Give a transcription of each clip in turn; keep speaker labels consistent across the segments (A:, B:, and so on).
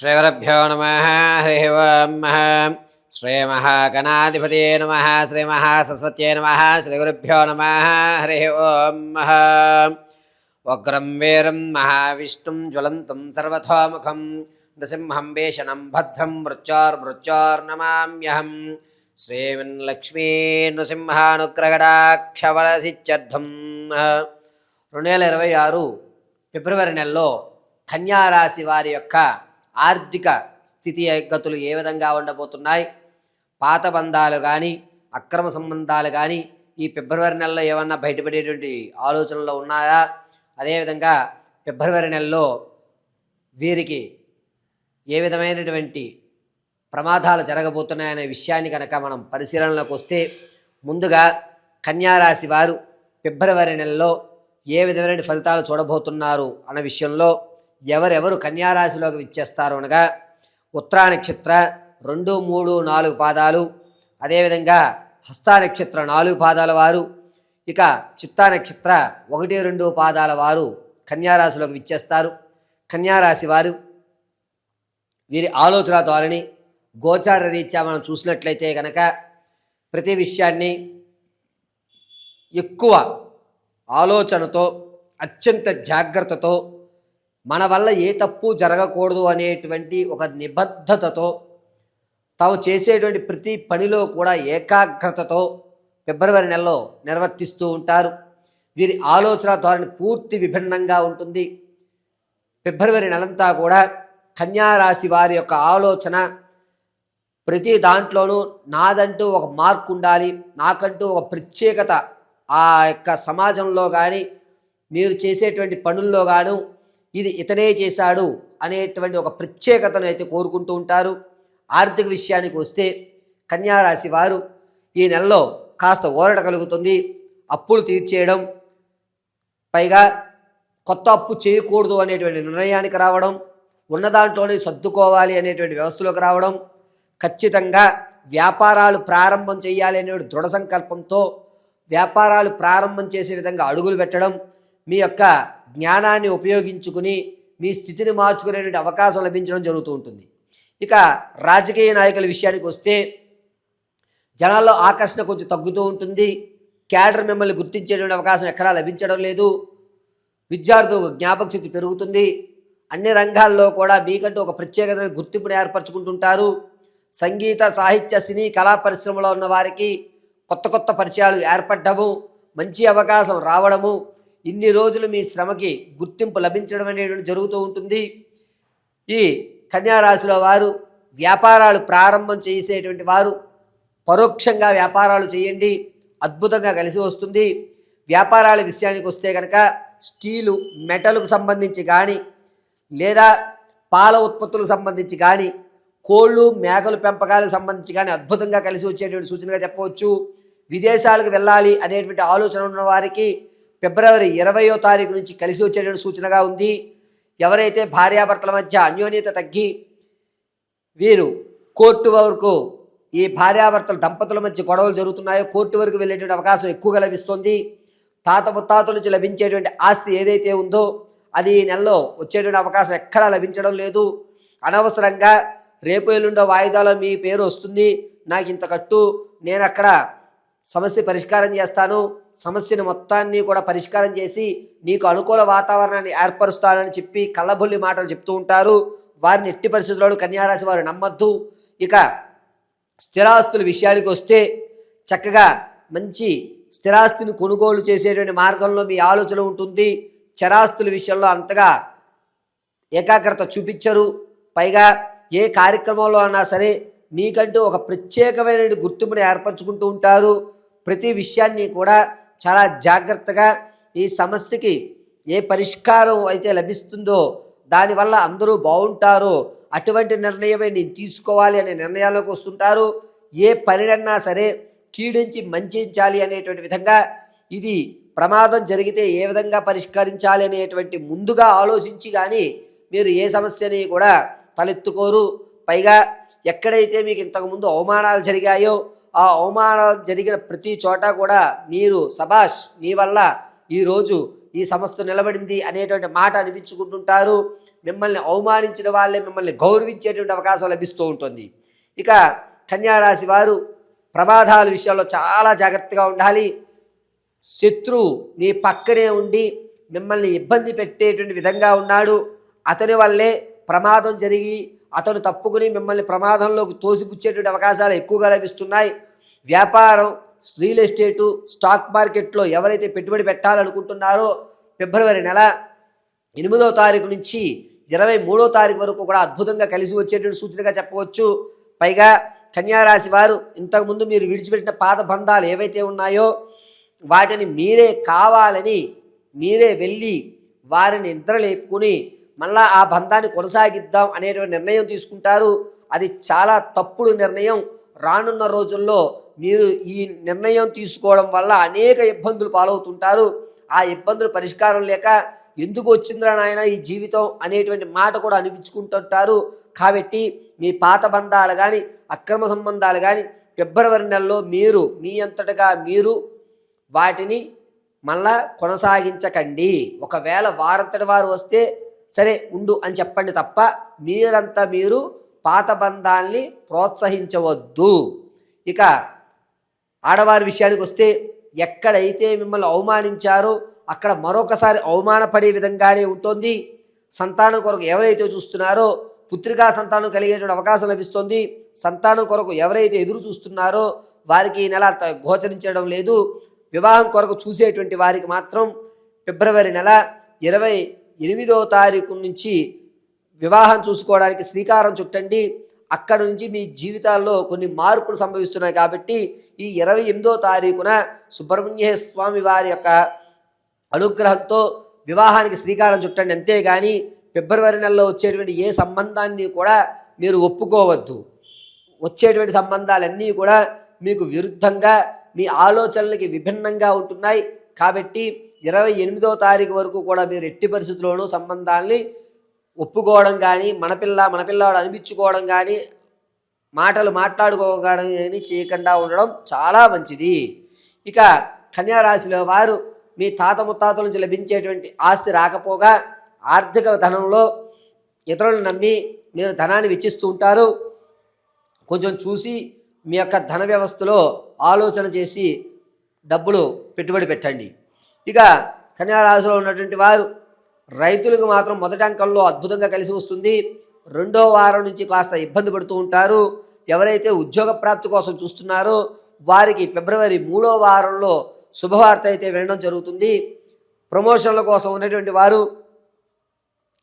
A: శ్రీగురుభ్యో నమ హరి ఓం శ్రీమహాగణాధిపతే నమ శ్రీమహాసరస్వత్యై నమ శ్రీగురుభ్యో నమ హరి ఓం ఉగ్రం వీరం మహావిష్ణుం జ్వలంతం సర్వథోముఖం నృసింహం వేషణం భద్రం మృత్యోర్మృత్యోర్నమామ్యహం శ్రీమన్లక్ష్మీ నృసింహానుగ్రగడాక్షవలసిత్యర్థం రెండు వేల ఇరవై ఆరు ఫిబ్రవరి నెలలో కన్యారాశి వారి యొక్క ఆర్థిక స్థితి గతులు ఏ విధంగా ఉండబోతున్నాయి? పాత బంధాలు కానీ అక్రమ సంబంధాలు కానీ ఈ ఫిబ్రవరి నెలలో ఏమన్నా బయటపడేటువంటి ఆలోచనలు ఉన్నాయా? అదేవిధంగా ఫిబ్రవరి నెలలో వీరికి ఏ విధమైనటువంటి ప్రమాదాలు జరగబోతున్నాయనే విషయాన్ని కనుక మనం పరిశీలనలోకి వస్తే ముందుగా కన్యారాశి వారు ఫిబ్రవరి నెలలో ఏ విధమైన ఫలితాలు చూడబోతున్నారు అన్న విషయంలో ఎవరెవరు కన్యారాశిలోకి విచ్చేస్తారు అనగా ఉత్తరా నక్షత్ర రెండు మూడు నాలుగు పాదాలు అదేవిధంగా హస్తా నక్షత్ర నాలుగు పాదాల వారు ఇక చిత్తా నక్షత్ర ఒకటి రెండు పాదాల వారు కన్యారాశిలోకి విచ్చేస్తారు. కన్యారాశి వారు వీరి ఆలోచన ద్వారాని గోచార రీత్యా మనం చూసినట్లయితే కనుక ప్రతి విషయాన్ని ఎక్కువ ఆలోచనతో అత్యంత జాగ్రత్తతో మన వల్ల ఏ తప్పు జరగకూడదు అనేటువంటి ఒక నిబద్ధతతో తాము చేసేటువంటి ప్రతి పనిలో కూడా ఏకాగ్రతతో ఫిబ్రవరి నెలలో నిర్వర్తిస్తూ ఉంటారు. వీరి ఆలోచన ధోరణి పూర్తి విభిన్నంగా ఉంటుంది. ఫిబ్రవరి నెలంతా కూడా కన్యారాశి వారి యొక్క ఆలోచన ప్రతి దాంట్లోనూ నాదంటూ ఒక మార్క్ ఉండాలి. నాకంటూ ఒక ప్రత్యేకత ఆ యొక్క సమాజంలో కానీ మీరు చేసేటువంటి పనుల్లో గాను ఇది ఇతనే చేశాడు అనేటువంటి ఒక ప్రత్యేకతను అయితే కోరుకుంటూ ఉంటారు. ఆర్థిక విషయానికి వస్తే కన్యారాశి వారు ఈ నెలలో కాస్త ఊరట కలుగుతుంది. అప్పులు తీర్చేయడం పైగా కొత్త అప్పు చేయకూడదు అనేటువంటి నిర్ణయానికి రావడం ఉన్న దాంట్లోనే సర్దుకోవాలి అనేటువంటి వ్యవస్థలోకి రావడం ఖచ్చితంగా వ్యాపారాలు ప్రారంభం చేయాలి అనే దృఢ సంకల్పంతో వ్యాపారాలు ప్రారంభం చేసే విధంగా అడుగులు పెట్టడం మీ యొక్క జ్ఞానాన్ని ఉపయోగించుకుని మీ స్థితిని మార్చుకునేటువంటి అవకాశం లభించడం జరుగుతూ ఉంటుంది. ఇక రాజకీయ నాయకుల విషయానికి వస్తే జనాల్లో ఆకర్షణ కొంచెం తగ్గుతూ ఉంటుంది. క్యాడర్ మిమ్మల్ని గుర్తించేటువంటి అవకాశం ఎక్కడా లభించడం లేదు. విద్యార్థులకు జ్ఞాపక శక్తి పెరుగుతుంది. అన్ని రంగాల్లో కూడా మీకంటూ ఒక ప్రత్యేకతమైన గుర్తింపును ఏర్పరచుకుంటుంటారు. సంగీత సాహిత్య సినీ కళా పరిశ్రమలో ఉన్న వారికి కొత్త కొత్త పరిచయాలు ఏర్పడము మంచి అవకాశం రావడము ఇన్ని రోజులు మీ శ్రమకి గుర్తింపు లభించడం అనేటువంటి జరుగుతూ ఉంటుంది. ఈ కన్యారాశిలో వారు వ్యాపారాలు ప్రారంభం చేసేటువంటి వారు పరోక్షంగా వ్యాపారాలు చేయండి. అద్భుతంగా కలిసి వస్తుంది. వ్యాపారాల విషయానికి వస్తే కనుక స్టీలు మెటల్కు సంబంధించి కానీ లేదా పాల ఉత్పత్తులకు సంబంధించి కానీ కోళ్ళు మేకలు పెంపకాలకు సంబంధించి కానీ అద్భుతంగా కలిసి వచ్చేటువంటి సూచనగా చెప్పవచ్చు. విదేశాలకు వెళ్ళాలి అనేటువంటి ఆలోచన ఉన్న వారికి ఫిబ్రవరి ఇరవయో తారీఖు నుంచి కలిసి వచ్చేటువంటి సూచనగా ఉంది. ఎవరైతే భార్యాభర్తల మధ్య అన్యోన్యత తగ్గి వీరు కోర్టు వరకు ఈ భార్యాభర్తల దంపతుల మధ్య గొడవలు జరుగుతున్నాయో కోర్టు వరకు వెళ్ళేటువంటి అవకాశం ఎక్కువగా లభిస్తుంది. తాత ముత్తాతల నుంచి లభించేటువంటి ఆస్తి ఏదైతే ఉందో అది ఈ నెలలో వచ్చేటువంటి అవకాశం ఎక్కడా లభించడం లేదు. అనవసరంగా రేపు ఎల్లుండో వాయిదాలో మీ పేరు వస్తుంది. నాకు ఇంత కట్టు నేను అక్కడ సమస్య పరిష్కారం చేస్తాను. సమస్యను మొత్తాన్ని కూడా పరిష్కారం చేసి నీకు అనుకూల వాతావరణాన్ని ఏర్పరుస్తానని చెప్పి కళ్ళబుల్లి మాటలు చెప్తూ ఉంటారు. వారిని ఎట్టి పరిస్థితుల్లో కన్యారాశి వారు నమ్మద్దు. ఇక స్థిరాస్తుల విషయానికి వస్తే చక్కగా మంచి స్థిరాస్తిని కొనుగోలు చేసేటువంటి మార్గంలో మీ ఆలోచన ఉంటుంది. చరాస్తుల విషయంలో అంతగా ఏకాగ్రత చూపించరు. పైగా ఏ కార్యక్రమంలో అన్నా సరే మీకంటూ ఒక ప్రత్యేకమైన గుర్తింపును ఏర్పరచుకుంటూ ఉంటారు. ప్రతి విషయాన్ని కూడా చాలా జాగ్రత్తగా ఈ సమస్యకి ఏ పరిష్కారం అయితే లభిస్తుందో దానివల్ల అందరూ బాగుంటారో. అటువంటి నిర్ణయమే నేను తీసుకోవాలి అనే నిర్ణయాలకు వస్తుంటారు. ఏ పనినన్నా సరే కీడించి మంచించాలి అనేటువంటి విధంగా ఇది ప్రమాదం జరిగితే ఏ విధంగా పరిష్కరించాలి అనేటువంటి ముందుగా ఆలోచించి కానీ మీరు ఏ సమస్యని కూడా తలెత్తుకోరు. పైగా ఎక్కడైతే మీకు ఇంతకుముందు అవమానాలు జరిగాయో ఆ అవమానాలు జరిగిన ప్రతి చోట కూడా మీరు సభాష్ నీ వల్ల ఈరోజు ఈ సంస్థ నిలబడింది అనేటువంటి మాట అనిపించుకుంటుంటారు. మిమ్మల్ని అవమానించిన వాళ్ళే మిమ్మల్ని గౌరవించేటువంటి అవకాశం లభిస్తూ ఉంటుంది. ఇక కన్యారాశి వారు ప్రమాదాల విషయాల్లో చాలా జాగ్రత్తగా ఉండాలి. శత్రువు మీ పక్కనే ఉండి మిమ్మల్ని ఇబ్బంది పెట్టేటువంటి విధంగా ఉన్నాడు. అతని వల్లే ప్రమాదం జరిగి అతను తప్పుకుని మిమ్మల్ని ప్రమాదంలోకి తోసిపుచ్చేటువంటి అవకాశాలు ఎక్కువగా లభిస్తున్నాయి. వ్యాపారం రియల్ ఎస్టేటు స్టాక్ మార్కెట్లో ఎవరైతే పెట్టుబడి పెట్టాలనుకుంటున్నారో ఫిబ్రవరి నెల ఎనిమిదో తారీఖు నుంచి ఇరవై మూడో తారీఖు వరకు కూడా అద్భుతంగా కలిసి వచ్చేటువంటి సూచనగా చెప్పవచ్చు. పైగా కన్యారాశి వారు ఇంతకుముందు మీరు విడిచిపెట్టిన పాత బంధాలు ఏవైతే ఉన్నాయో వాటిని మీరే కావాలని మీరే వెళ్ళి వారిని నిద్రలేపుకుని మళ్ళా ఆ బంధాన్ని కొనసాగిద్దాం అనేటువంటి నిర్ణయం తీసుకుంటారు. అది చాలా తప్పుడు నిర్ణయం. రానున్న రోజుల్లో మీరు ఈ నిర్ణయం తీసుకోవడం వల్ల అనేక ఇబ్బందులు పాలవుతుంటారు. ఆ ఇబ్బందులు పరిష్కారం లేక ఎందుకు వచ్చిందిరా నాయన ఈ జీవితం అనేటువంటి మాట కూడా అనిపించుకుంటుంటారు. కాబట్టి మీ పాత బంధాలు కానీ అక్రమ సంబంధాలు కానీ ఫిబ్రవరి నెలలో మీరు మీ అంతటగా మీరు వాటిని మళ్ళా కొనసాగించకండి. ఒకవేళ వారంతటి వారు వస్తే సరే ఉండు అని చెప్పండి తప్ప మీరంతా మీరు పాత బంధాల్ని ప్రోత్సహించవద్దు. ఇక ఆడవారి విషయానికి వస్తే ఎక్కడైతే మిమ్మల్ని అవమానించారో అక్కడ మరొకసారి అవమానపడే విధంగానే ఉంటుంది. సంతానం కొరకు ఎవరైతే చూస్తున్నారో పుత్రికా సంతానం కలిగేటువంటి అవకాశం లభిస్తుంది. సంతానం కొరకు ఎవరైతే ఎదురు చూస్తున్నారో వారికి ఈ నెల త- గోచరించడం లేదు. వివాహం కొరకు చూసేటువంటి వారికి మాత్రం ఫిబ్రవరి నెల ఇరవై ఎనిమిదో తారీఖు నుంచి వివాహం చూసుకోవడానికి శ్రీకారం చుట్టండి. అక్కడ నుంచి మీ జీవితాల్లో కొన్ని మార్పులు సంభవిస్తున్నాయి కాబట్టి ఈ ఇరవై ఎనిమిదో తారీఖున సుబ్రహ్మణ్య స్వామి వారి యొక్క అనుగ్రహంతో వివాహానికి శ్రీకారం చుట్టండి. అంతేగాని ఫిబ్రవరి నెలలో వచ్చేటువంటి ఏ సంబంధాన్ని కూడా మీరు ఒప్పుకోవద్దు. వచ్చేటువంటి సంబంధాలన్నీ కూడా మీకు విరుద్ధంగా మీ ఆలోచనలకి విభిన్నంగా ఉంటున్నాయి. కాబట్టి ఇరవై ఎనిమిదో తారీఖు వరకు కూడా మీరు ఎట్టి పరిస్థితుల్లోనూ సంబంధాల్ని ఒప్పుకోవడం కానీ మన పిల్ల మన పిల్లవాడు అనిపించుకోవడం కానీ మాటలు మాట్లాడుకోవడం కానీ చేయకుండా ఉండడం చాలా మంచిది. ఇక కన్యారాశిలో వారు మీ తాత ముత్తాతల నుంచి లభించేటువంటి ఆస్తి రాకపోగా ఆర్థిక ధనంలో ఇతరులను నమ్మి మీరు ధనాన్ని వెచ్చిస్తూ ఉంటారు. కొంచెం చూసి మీ యొక్క ధన వ్యవస్థలో ఆలోచన చేసి డబ్బులు పెట్టుబడి పెట్టండి. ఇక కన్యారాశిలో ఉన్నటువంటి వారు రైతులకు మాత్రం మొదటి అంకంలో అద్భుతంగా కలిసి వస్తుంది. రెండో వారం నుంచి కాస్త ఇబ్బంది పడుతూ ఉంటారు. ఎవరైతే ఉద్యోగ ప్రాప్తి కోసం చూస్తున్నారో వారికి ఫిబ్రవరి మూడో వారంలో శుభవార్త అయితే వినడం జరుగుతుంది. ప్రమోషన్ల కోసం ఉన్నటువంటి వారు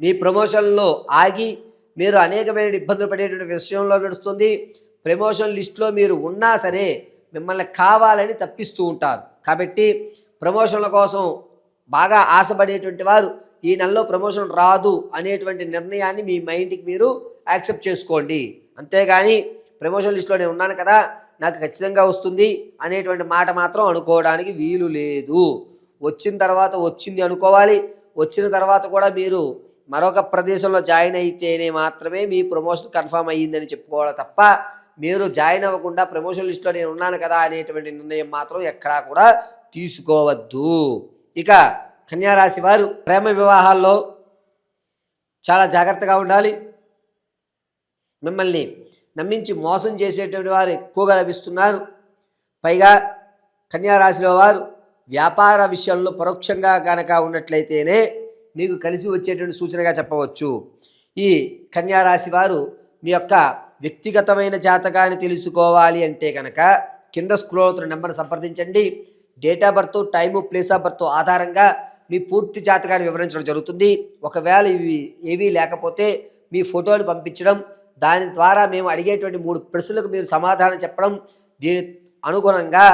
A: మీ ప్రమోషన్లో ఆగి మీరు అనేకమైన ఇబ్బందులు పడేటువంటి విషయంలో నడుస్తుంది. ప్రమోషన్ లిస్టులో మీరు ఉన్నా సరే మిమ్మల్ని కావాలని తప్పిస్తూ ఉంటారు. కాబట్టి ప్రమోషన్ల కోసం బాగా ఆశపడేటువంటి వారు ఈ నెలలో ప్రమోషన్ రాదు అనేటువంటి నిర్ణయాన్ని మీ మైండ్కి మీరు యాక్సెప్ట్ చేసుకోండి. అంతేగాని ప్రమోషన్ లిస్టులో నేను ఉన్నాను కదా నాకు ఖచ్చితంగా వస్తుంది అనేటువంటి మాట మాత్రం అనుకోవడానికి వీలు లేదు. వచ్చిన తర్వాత వచ్చింది అనుకోవాలి. వచ్చిన తర్వాత కూడా మీరు మరొక ప్రదేశంలో జాయిన్ అయితేనే మాత్రమే మీ ప్రమోషన్ కన్ఫామ్ అయ్యిందని చెప్పుకోవాలి తప్ప మీరు జాయిన్ అవ్వకుండా ప్రమోషన్ లిస్టులో నేను ఉన్నాను కదా అనేటువంటి నిర్ణయం మాత్రం ఎక్కడా కూడా తీసుకోవద్దు. ఇక కన్యారాశి వారు ప్రేమ వివాహాల్లో చాలా జాగ్రత్తగా ఉండాలి. మిమ్మల్ని నమ్మించి మోసం చేసేటువంటి వారు ఎక్కువగా లభిస్తున్నారు. పైగా కన్యారాశిలో వారు వ్యాపార విషయంలో పరోక్షంగా కనుక ఉన్నట్లయితేనే మీకు కలిసి వచ్చేటువంటి సూచనగా చెప్పవచ్చు. ఈ కన్యారాశి వారు మీ యొక్క వ్యక్తిగతమైన జాతకాన్ని తెలుసుకోవాలి అంటే కనుక కింద స్క్రోల్ అవుతున్న నెంబర్ని సంప్రదించండి. Date of birth time place of birth ఆధారంగా మీ పూర్తి జాతకాన్ని వివరించడం జరుగుతుంది. ఒకవేళ ఇవి ఏవీ లేకపోతే మీ ఫోటోని పంపించడం దాని ద్వారా మేము అడిగేటువంటి మూడు ప్రశ్నలకు మీరు సమాధానం చెప్పడం దీని అనుగుణంగా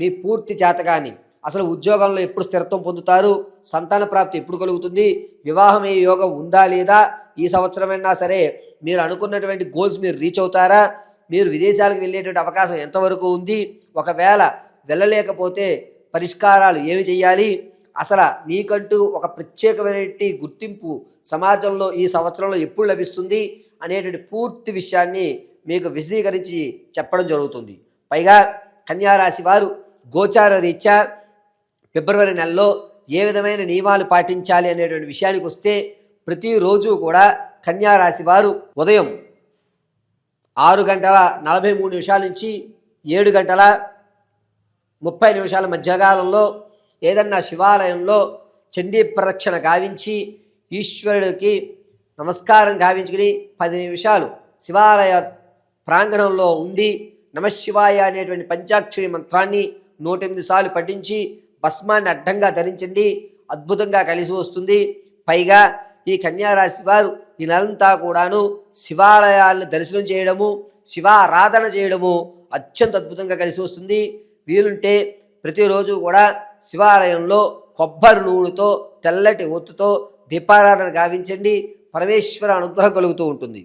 A: మీ పూర్తి జాతకాన్ని అసలు ఉద్యోగంలో ఎప్పుడు స్థిరత్వం పొందుతారు సంతాన ప్రాప్తి ఎప్పుడు కలుగుతుంది వివాహం ఏ యోగం ఉందా లేదా ఈ సంవత్సరమైనా సరే మీరు అనుకున్నటువంటి గోల్స్ మీరు రీచ్ అవుతారా? మీరు విదేశాలకు వెళ్ళేటువంటి అవకాశం ఎంతవరకు ఉంది? ఒకవేళ వెళ్ళలేకపోతే పరిష్కారాలు ఏమి చేయాలి అసలు మీకంటూ ఒక ప్రత్యేకమైనటువంటి గుర్తింపు సమాజంలో ఈ సంవత్సరంలో ఎప్పుడు లభిస్తుంది? అనేటువంటి పూర్తి విషయాన్ని మీకు విశదీకరించి చెప్పడం జరుగుతుంది. పైగా కన్యారాశి వారు గోచార రీత్యా ఫిబ్రవరి నెలలో ఏ విధమైన నియమాలు పాటించాలి అనేటువంటి విషయానికి వస్తే ప్రతిరోజు కూడా కన్యారాశి వారు ఉదయం ఆరు గంటల నలభై మూడు నిమిషాల నుంచి ఏడు గంటల ముప్పై నిమిషాల మధ్యకాలంలో ఏదన్నా శివాలయంలో చండీ ప్రదక్షిణ గావించి ఈశ్వరుడికి నమస్కారం గావించుకుని పది నిమిషాలు శివాలయ ప్రాంగణంలో ఉండి నమశివాయ అనేటువంటి పంచాక్షరి మంత్రాన్ని నూటెనిమిది సార్లు పఠించి భస్మాన్ని అడ్డంగా ధరించండి అద్భుతంగా కలిసి వస్తుంది. పైగా ఈ కన్యారాశి వారు ఈ నెలంతా కూడాను శివాలయాలను దర్శనం చేయడము శివారాధన చేయడము అత్యంత అద్భుతంగా కలిసి వస్తుంది. వీలుంటే ప్రతిరోజు కూడా శివాలయంలో కొబ్బరి నూనెతో తెల్లటి ఒత్తుతో దీపారాధన గావించండి. పరమేశ్వర అనుగ్రహం కలుగుతూ ఉంటుంది.